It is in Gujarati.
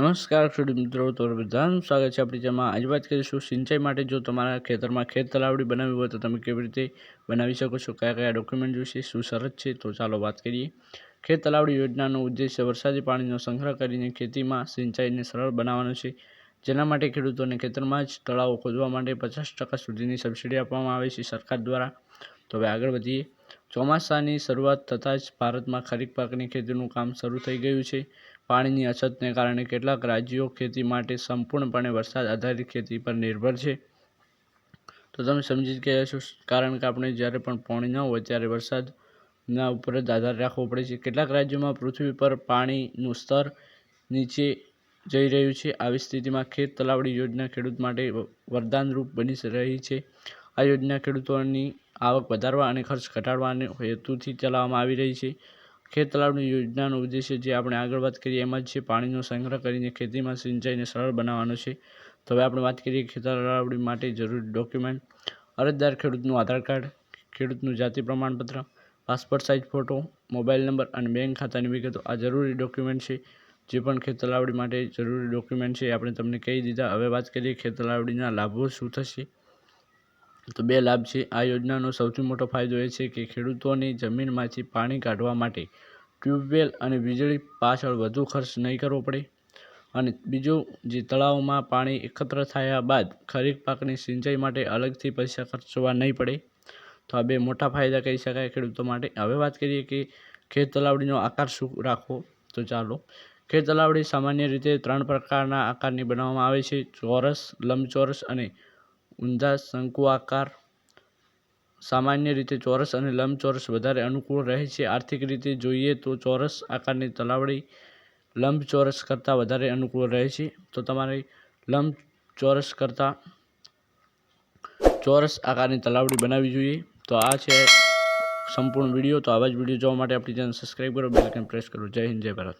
નમસ્કાર, ખેડૂત મિત્રો તો બધાનું સ્વાગત છે આપણી જેમાં. આજે વાત કરીશું સિંચાઈ માટે. જો તમારા ખેતરમાં ખેત તલાવડી બનાવવી હોય તો તમે કેવી રીતે બનાવી શકો છો? કયા કયા ડોક્યુમેન્ટ જોઈશે? શું શરત છે? તો ચાલો વાત કરીએ. ખેત તલાવડી યોજનાનો ઉદ્દેશ્ય વરસાદી પાણીનો સંગ્રહ કરીને ખેતીમાં સિંચાઈને સરળ બનાવવાનો છે. જેના માટે ખેડૂતોને ખેતરમાં જ તળાવો ખોદવા માટે પચાસ ટકા સુધીની સબસિડી આપવામાં આવે છે સરકાર દ્વારા. તો હવે આગળ વધીએ. ચોમાસાની શરૂઆત થતાં જ ભારતમાં ખરીફ પાકની ખેતીનું કામ શરૂ થઈ ગયું છે. પાણીની અછતને કારણે કેટલાક રાજ્યો ખેતી માટે સંપૂર્ણપણે વરસાદ આધારિત ખેતી પર નિર્ભર છે. તો તમે સમજી જ ગયા છો કારણ કે આપણે જ્યારે પણ પાણી ન હોય ત્યારે વરસાદના ઉપર જ આધાર રાખવો પડે છે. કેટલાક રાજ્યોમાં પૃથ્વી પર પાણીનું સ્તર નીચે જઈ રહ્યું છે. આવી સ્થિતિમાં ખેત તલાવડી યોજના ખેડૂત માટે વરદાનરૂપ બની રહી છે. આ યોજના ખેડૂતોની આવક વધારવા અને ખર્ચ ઘટાડવાના હેતુથી ચલાવવામાં આવી રહી છે. ખેત તળાવની યોજનાનો ઉદ્દેશ્ય જે આપણે આગળ વાત કરીએ એમાં જ છે પાણીનો સંગ્રહ કરીને ખેતીમાં સિંચાઈને સરળ બનાવવાનો છે. તો હવે આપણે વાત કરીએ ખેત તલાવડી માટે જરૂરી ડોક્યુમેન્ટ. અરજદાર ખેડૂતનું આધાર કાર્ડ, ખેડૂતનું જાતિ પ્રમાણપત્ર, passport size photo, mobile number અને બેંક ખાતાની વિગતો. આ જરૂરી ડોક્યુમેન્ટ છે જે પણ ખેત તલાવડી માટે જરૂરી ડોક્યુમેન્ટ છે આપણે તમને કહી દીધા. હવે વાત કરીએ ખેત તલાવડીના લાભો શું થશે? તો બે લાભ છે. આ યોજનાનો સૌથી મોટો ફાયદો એ છે કે ખેડૂતોની જમીનમાંથી પાણી કાઢવા માટે ટ્યુબવેલ અને વીજળી પાછળ વધુ ખર્ચ નહીં કરવો પડે. અને બીજું, જે તળાવમાં પાણી એકત્ર થયા બાદ ખરીફ પાકની સિંચાઈ માટે અલગથી પૈસા ખર્ચવા નહીં પડે. તો આ બે મોટા ફાયદા કહી શકાય ખેડૂતો માટે. હવે વાત કરીએ કે ખેત તલાવડીનો આકાર શું રાખવો? તો ચાલો, ખેત તલાવડી સામાન્ય રીતે ત્રણ પ્રકારના આકારની બનાવવામાં આવે છે. ચોરસ, લંબચોરસ અને ઊંધા શંકુ આકાર સામાન્ય રીતે ચોરસ અને લંબચોરસ વધારે અનુકૂળ રહે છે. આર્થિક રીતે જોઈએ તો ચોરસ આકારની તલાવડી લંબચોરસ કરતાં વધારે અનુકૂળ રહે છે. તો તમારે લંબચોરસ કરતાં ચોરસ આકારની તલાવડી બનાવવી જોઈએ. તો આ છે સંપૂર્ણ વીડિયો. તો આવા જ વીડિયો જોવા માટે આપણી ચેનલ સબસ્ક્રાઈબ કરો, બેલ પ્રેસ કરો. જય હિન્દ, જય ભારત.